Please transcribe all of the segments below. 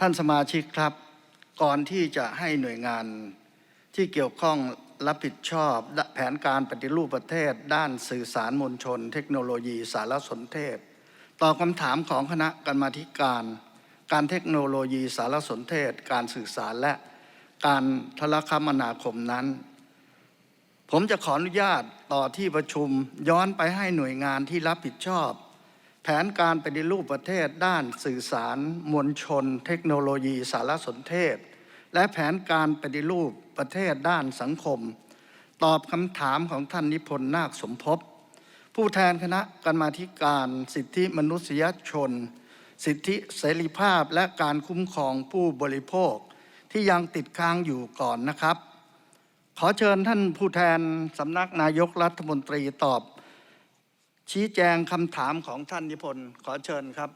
ท่านสมาชิกครับ ก่อนที่จะให้หน่วยงานที่เกี่ยวข้องรับผิดชอบแผนการปฏิรูปประเทศ ด้านสื่อสารมวลชน เทคโนโลยีสารสนเทศตอบคำถามของคณะกรรมาธิการ การเทคโนโลยีสารสนเทศ การสื่อสารและการโทรคมนาคมนั้น ผมจะขออนุญาตต่อที่ประชุมย้อนไปให้หน่วยงานที่รับผิดชอบ แผนการปฏิรูปประเทศด้านสื่อสาร มวลชน เทคโนโลยีสารสนเทศ และแผนการปฏิรูปประเทศด้านสังคม ตอบคำถามของท่านนิพนธ์นาคสมภพผู้แทนคณะกรรมาธิการสิทธิมนุษยชน สิทธิเสรีภาพและการคุ้มครองผู้บริโภค ที่ยังติดค้างอยู่ก่อนนะครับ ขอเชิญท่านผู้แทนสำนักนายกรัฐมนตรีตอบ ชี้แจงคำถามของท่านนิพนธ์ขอเชิญครับ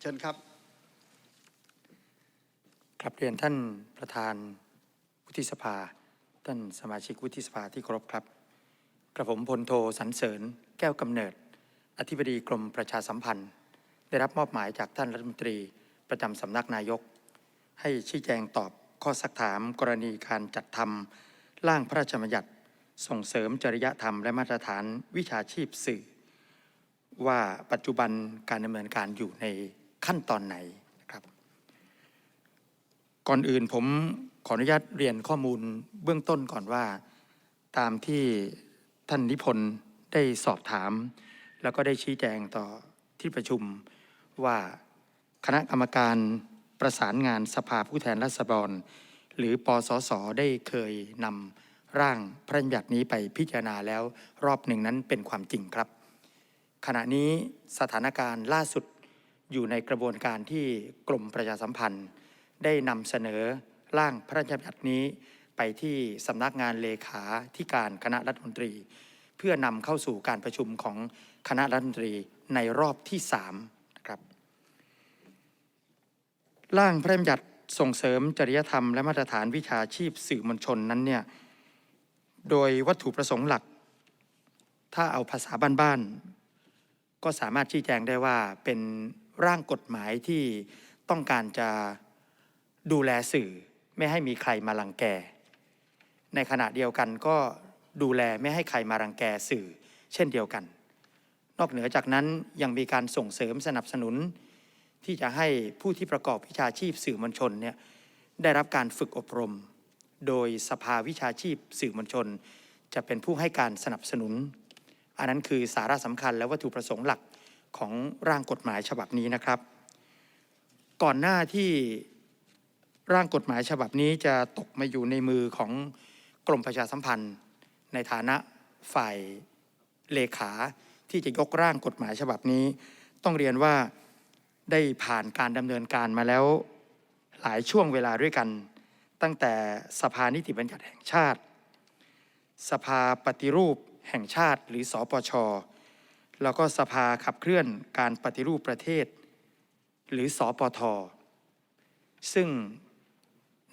เชิญครับ ครับเรียนท่านประธานวุฒิสภา ท่านสมาชิกวุฒิสภาที่เคารพครับ กระผมพลโทสันเสริญ แก้วกำเนิด อธิบดีกรมประชาสัมพันธ์ ได้รับมอบหมายจากท่านรัฐมนตรีประจำสำนักนายก ให้ชี้แจงตอบข้อสักถามกรณีการจัดทำร่างพระราชบัญญัติ ส่งเสริมจริยธรรมและมาตรฐานวิชาชีพสื่อ ว่าปัจจุบันการดำเนินการอยู่ในขั้นตอนไหนนะครับ ก่อนอื่นผมขออนุญาตเรียนข้อมูลเบื้องต้นก่อนว่า ตามที่ท่านนิพนธ์ได้สอบถาม แล้วก็ได้ชี้แจงต่อที่ประชุมว่าคณะกรรมการประสานงานสภาผู้แทนราษฎร หรือปสสได้เคยนำร่างพระราชบัญญัตินี้ไปพิจารณาแล้วรอบหนึ่งนั้นเป็นความจริงครับ ขณะนี้สถานการณ์ล่าสุดอยู่ในกระบวนการที่กรมประชาสัมพันธ์ ได้นำเสนอร่างพระราชบัญญัตินี้ไปที่สำนักงานเลขาธิการคณะรัฐมนตรี เพื่อนำเข้าสู่การประชุมของคณะรัฐมนตรีในรอบที่3นะครับร่างพระราชบัญญัติส่งเสริมจริยธรรมและมาตรฐานวิชาชีพสื่อมวลชนนั้นเนี่ยโดยวัตถุประสงค์หลัก ถ้าเอาภาษาบ้านๆ ก็สามารถชี้แจงได้ว่าเป็นร่างกฎหมายที่ต้องการจะดูแลสื่อไม่ให้มีใครมารังแก ในขณะเดียวกันก็ดูแลไม่ให้ใครมารังแกสื่อ เช่นเดียวกัน นอกเหนือจากนั้นยังมีการส่งเสริมสนับสนุน ที่จะให้ผู้ที่ประกอบวิชาชีพสื่อมวลชนเนี่ยได้รับการฝึกอบรม โดยสภาวิชาชีพสื่อมวลชน จะเป็นผู้ให้การสนับสนุน อันนั้นคือสาระสำคัญและวัตถุประสงค์หลักของร่างกฎหมายฉบับนี้นะครับ ก่อนหน้าที่ร่างกฎหมายฉบับนี้จะตกมาอยู่ในมือของกรมประชาสัมพันธ์ ในฐานะฝ่ายเลขาที่จะยกร่างกฎหมายฉบับนี้ ต้องเรียนว่าได้ผ่านการดำเนินการมาแล้วหลายช่วงเวลาด้วยกัน ตั้งแต่สภานิติบัญญัติแห่งชาติ สภาปฏิรูป แห่งชาติหรือสอปช แล้วก็สภาขับเคลื่อนการปฏิรูปประเทศ หรือสอปท ซึ่ง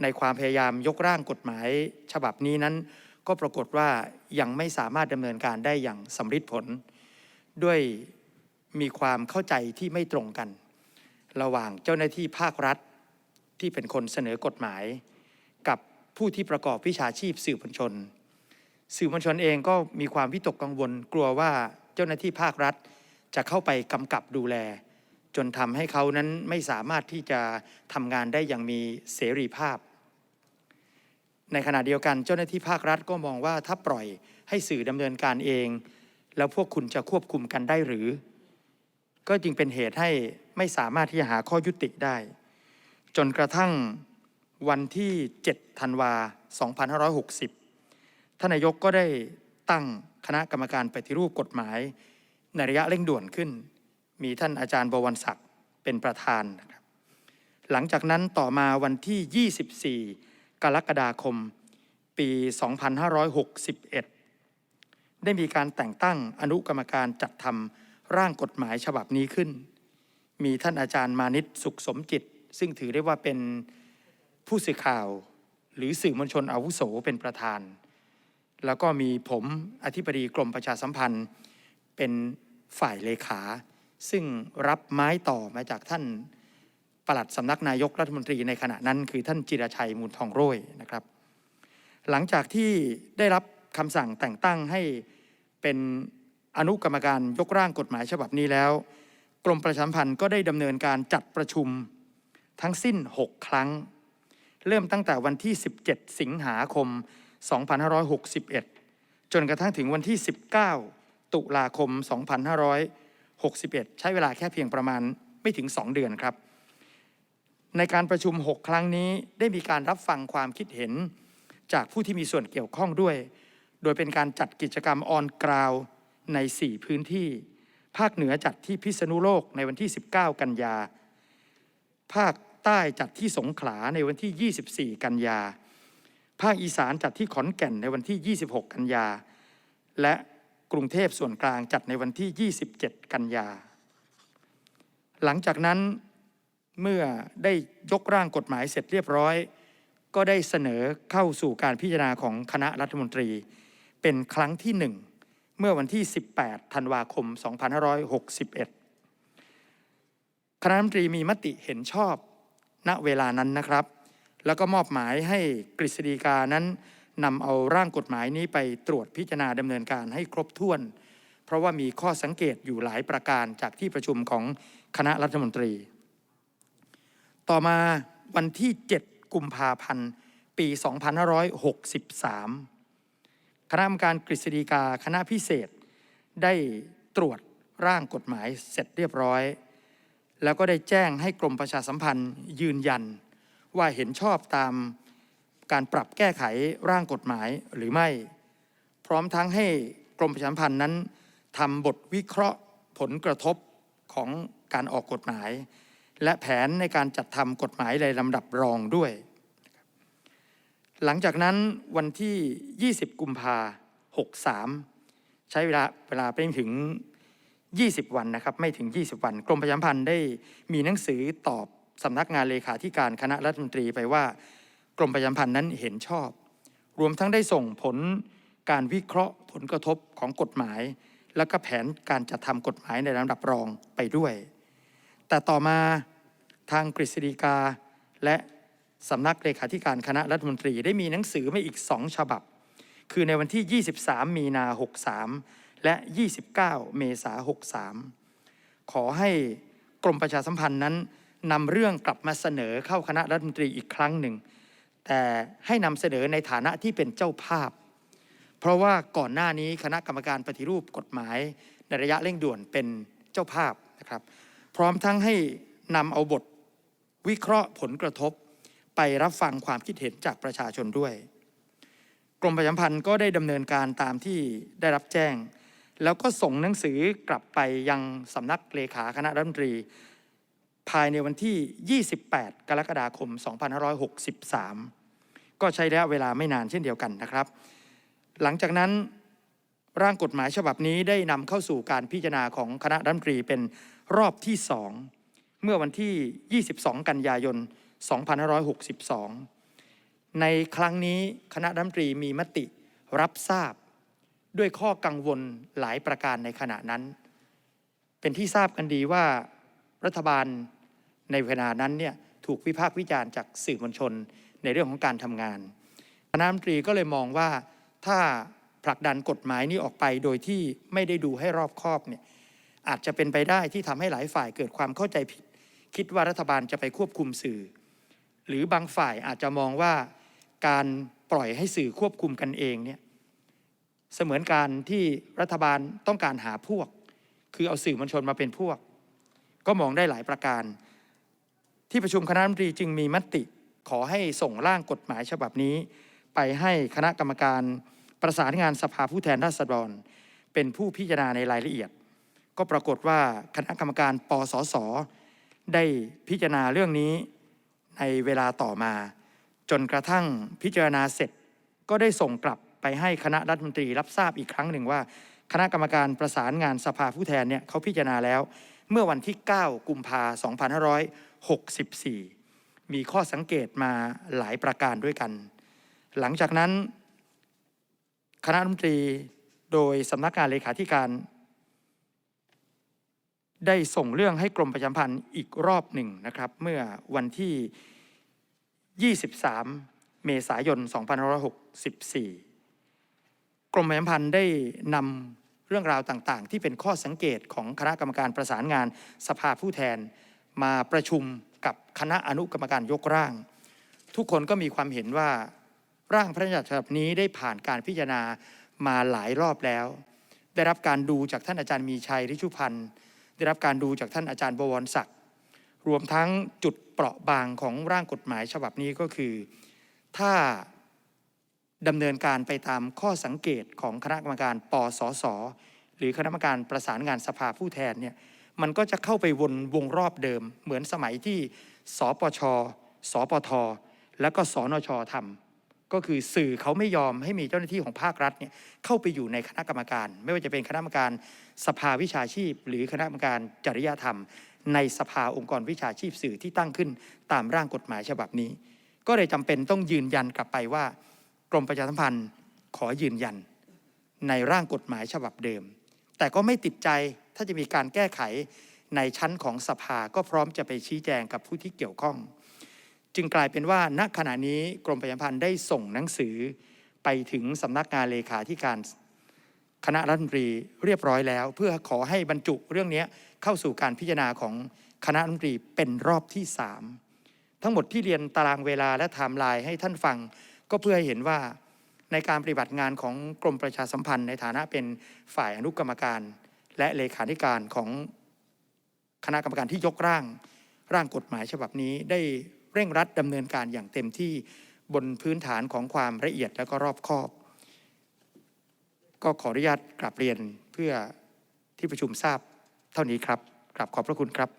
ในความพยายามยกร่างกฎหมายฉบับนี้นั้น ก็ปรากฏว่ายังไม่สามารถดำเนินการได้อย่างสำเร็จผล ด้วยมีความเข้าใจที่ไม่ตรงกัน ระหว่างเจ้าหน้าที่ภาครัฐที่เป็นคนเสนอกฎหมาย กับผู้ที่ประกอบวิชาชีพสื่อมวลชน สื่อมวลชนเองก็มีความวิตกกังวลกลัวว่าเจ้าหน้าที่ภาครัฐ จะเข้าไปกำกับดูแล จนทำให้เขานั้นไม่สามารถที่จะทำงานได้อย่างมีเสรีภาพ ในขณะเดียวกันเจ้าหน้าที่ภาครัฐก็มองว่าถ้าปล่อยให้สื่อดำเนินการเอง แล้วพวกคุณจะควบคุมกันได้หรือ ก็จึงเป็นเหตุให้ไม่สามารถที่จะหาข้อยุติได้ จนกระทั่งวันที่ 7 ธันวา 2560 ท่านนายกก็ได้ตั้งคณะกรรมการปฏิรูปกฎหมาย ในระยะเร่งด่วนขึ้น มีท่านอาจารย์บวรศักดิ์เป็นประธานนะครับหลังจากนั้นต่อมาวันที่ 24 กรกฎาคม ปี 2561 ได้มีการแต่งตั้งอนุกรรมการจัดทำร่างกฎหมายฉบับนี้ขึ้น มีท่านอาจารย์มานิตสุขสมจิต ซึ่งถือได้ว่าเป็นผู้สื่อข่าว หรือสื่อมวลชนอาวุโสเป็นประธาน แล้วก็มีผมอธิบดีกรมประชาสัมพันธ์ เป็นฝ่ายเลขา ซึ่งรับไม้ต่อมาจากท่านปลัดสำนักนายกรัฐมนตรีในขณะนั้นคือท่านจิรชัยมูลทองโรยนะครับ หลังจากที่ได้รับคำสั่งแต่งตั้งให้เป็นอนุกรรมการยกร่างกฎหมายฉบับนี้แล้ว กรมประชาสัมพันธ์ก็ได้ดำเนินการจัดประชุมทั้งสิ้น 6 ครั้ง เริ่มตั้งแต่วันที่ 17 สิงหาคม 2561 จนกระทั่งถึงวันที่ 19 ตุลาคม 2561 ใช้เวลาแค่เพียงประมาณไม่ถึง 2 เดือนครับ ในการประชุม 6 ครั้งนี้ได้มีการรับฟังความคิดเห็นจากผู้ที่มีส่วนเกี่ยวข้องด้วย โดยเป็นการจัดกิจกรรมออนกราวใน 4 พื้นที่ ภาคเหนือจัดที่พิษณุโลกในวันที่ 19 กันยา ภาคใต้จัดที่สงขลาในวันที่ 24 กันยา ภาคอีสานจัดที่ขอนแก่นในวันที่ 26 กันยา และกรุงเทพส่วนกลางจัดในวันที่ 27 กันยา หลังจากนั้นเมื่อได้ยกร่างกฎหมายเสร็จเรียบร้อย ก็ได้เสนอเข้าสู่การพิจารณาของคณะรัฐมนตรี เป็นครั้งที่หนึ่งเมื่อวันที่ 18 ธันวาคม 2561 คณะรัฐมนตรีมีมติเห็นชอบ ณ เวลานั้นนะครับ แล้วก็มอบหมายให้กฤษฎีกานั้นนำเอาร่างกฎหมายนี้ไปตรวจพิจารณาดำเนินการให้ครบถ้วน เพราะว่ามีข้อสังเกตอยู่หลายประการจากที่ประชุมของคณะรัฐมนตรี ต่อมาวันที่ 7 กุมภาพันธ์ ปี 2563 คณะกรรมการกฤษฎีกาคณะพิเศษ ได้ตรวจร่างกฎหมายเสร็จเรียบร้อย แล้วก็ได้แจ้งให้กรมประชาสัมพันธ์ยืนยัน ว่าเห็นชอบตามการปรับแก้ไขร่างกฎหมายหรือไม่ พร้อมทั้งให้กรมประชาสัมพันธ์นั้นทำบทวิเคราะห์ผลกระทบของการออกกฎหมาย และแผนในการจัดทำกฎหมายในลำดับรองด้วย หลังจากนั้นวันที่ 20 กุมภา63 ใช้เวลาเวลาไปถึง 20 วันนะครับ ไม่ถึง 20 วัน กรมประชาสัมพันธ์ได้มีหนังสือตอบ สำนักงานเลขาธิการคณะรัฐมนตรีไปว่ากรมประชาสัมพันธ์นั้นเห็นชอบ รวมทั้งได้ส่งผลการวิเคราะห์ผลกระทบของกฎหมาย และก็แผนการจัดทำกฎหมายในลำดับรองไปด้วย แต่ต่อมาทางกฤษฎีกา และสำนักเลขาธิการคณะรัฐมนตรีได้มีหนังสือมาอีกสองฉบับ คือในวันที่ 23 มีนา 63 และ 29 เมษา63 ขอให้กรมประชาสัมพันธ์นั้น นำเรื่องกลับมาเสนอเข้าคณะรัฐมนตรีอีกครั้งหนึ่ง แต่ให้นำเสนอในฐานะที่เป็นเจ้าภาพ เพราะว่าก่อนหน้านี้คณะกรรมการปฏิรูปกฎหมาย ในระยะเร่งด่วนเป็นเจ้าภาพนะครับ พร้อมทั้งให้นำเอาบทวิเคราะห์ผลกระทบ ไปรับฟังความคิดเห็นจากประชาชนด้วย กรมประชาพันธ์ก็ได้ดำเนินการตามที่ได้รับแจ้ง แล้วก็ส่งหนังสือกลับไปยังสำนักเลขาคณะรัฐมนตรี ภายในวันที่ 28 กรกฎาคม 2563 ก็ใช้ระยะเวลาไม่นานเช่นเดียวกันนะครับ หลังจากนั้นร่างกฎหมายฉบับนี้ได้นำเข้าสู่การพิจารณาของคณะรัฐมนตรีเป็นรอบที่สองเมื่อวันที่ 22 กันยายน 2562 ในครั้งนี้คณะรัฐมนตรีมีมติรับทราบด้วยข้อกังวลหลายประการในขณะนั้น เป็นที่ทราบกันดีว่ารัฐบาล ในเวลานั้นเนี่ยถูกวิพากษ์วิจารณ์จากสื่อมวลชนในเรื่องของการทำงานคณะรัฐมนตรีก็เลยมองว่าถ้าผลักดันกฎหมายนี้ออกไปโดยที่ไม่ได้ดูให้รอบคอบเนี่ยอาจจะเป็นไปได้ที่ทำให้หลายฝ่ายเกิดความเข้าใจผิด คิดว่ารัฐบาลจะไปควบคุมสื่อ หรือบางฝ่ายอาจจะมองว่าการปล่อยให้สื่อควบคุมกันเองเนี่ยเสมือนการที่รัฐบาลต้องการหาพวก คือเอาสื่อมวลชนมาเป็นพวก ก็มองได้หลายประการ ที่ประชุมคณะรัฐมนตรีจึงมีมติขอให้ส่งร่างกฎหมายฉบับนี้ ไปให้คณะกรรมการประสานงานสภาผู้แทนราษฎร เป็นผู้พิจารณาในรายละเอียด ก็ปรากฏว่าคณะกรรมการปสส ได้พิจารณาเรื่องนี้ในเวลาต่อมา จนกระทั่งพิจารณาเสร็จ ก็ได้ส่งกลับไปให้คณะรัฐมนตรีรับทราบอีกครั้งหนึ่งว่า คณะกรรมการประสานงานสภาผู้แทนเนี่ยเขาพิจารณาแล้ว เมื่อวันที่ 9 กุมภา2564 มีข้อสังเกตมาหลายประการด้วยกัน หลังจากนั้น คณะรัฐมนตรีโดยสำนักงานเลขาธิการ ได้ส่งเรื่องให้กรมประชาพันธ์อีกรอบหนึ่งนะครับ เมื่อวันที่ 23 เมษายน 2564 กรมประชาพันธ์ได้นำ เรื่องราวต่างๆ ที่เป็นข้อสังเกตของคณะกรรมการประสานงานสภาผู้แทน มาประชุมกับคณะอนุกรรมการยกร่าง ทุกคนก็มีความเห็นว่าร่างพระราชบัญญัติฉบับนี้ได้ผ่านการพิจารณามาหลายรอบแล้ว ได้รับการดูจากท่านอาจารย์มีชัยริชุพันธ์ได้รับการดูจากท่านอาจารย์บวรศักดิ์รวมทั้งจุดเปราะบางของร่างกฎหมายฉบับนี้ก็คือ ถ้า ดำเนินการไปตามข้อสังเกตของคณะกรรมการปสส หรือคณะกรรมการประสานงานสภาผู้แทนเนี่ยมันก็จะเข้าไปวนวงรอบเดิม เหมือนสมัยที่สปช สปท และก็สนชทำก็คือสื่อเขาไม่ยอมให้มีเจ้าหน้าที่ของภาครัฐเนี่ยเข้าไปอยู่ในคณะกรรมการ ไม่ว่าจะเป็นคณะกรรมการสภาวิชาชีพ หรือคณะกรรมการจริยธรรม ในสภาองค์กรวิชาชีพสื่อที่ตั้งขึ้นตามร่างกฎหมายฉบับนี้ ก็เลยจำเป็นต้องยืนยันกลับไปว่า กรมประชาสัมพันธ์ขอยืนยัน ในร่างกฎหมายฉบับเดิม แต่ก็ไม่ติดใจถ้าจะมีการแก้ไขในชั้นของสภาก็พร้อมจะไปชี้แจงกับผู้ที่เกี่ยวข้อง จึงกลายเป็นว่าณขณะนี้กรมประชาสัมพันธ์ได้ส่งหนังสือไปถึงสำนักงานเลขาธิการคณะรัฐมนตรีเรียบร้อยแล้ว เพื่อขอให้บรรจุเรื่องนี้เข้าสู่การพิจารณาของคณะรัฐมนตรีเป็นรอบที่สามทั้งหมดที่เรียนตารางเวลาและไทม์ไลน์ให้ท่านฟัง ก็เพื่อให้เห็นว่าในการปฏิบัติงานของกรมประชาสัมพันธ์ในฐานะเป็นฝ่ายอนุกรรมการ และเลขาธิการของคณะกรรมการที่ยกร่างร่างกฎหมายฉบับนี้ ได้เร่งรัดดำเนินการอย่างเต็มที่บนพื้นฐานของความละเอียดและก็รอบคอบ ก็ขออนุญาตกลับเรียนเพื่อที่ประชุมทราบเท่านี้ครับกลับขอบพระคุณครับ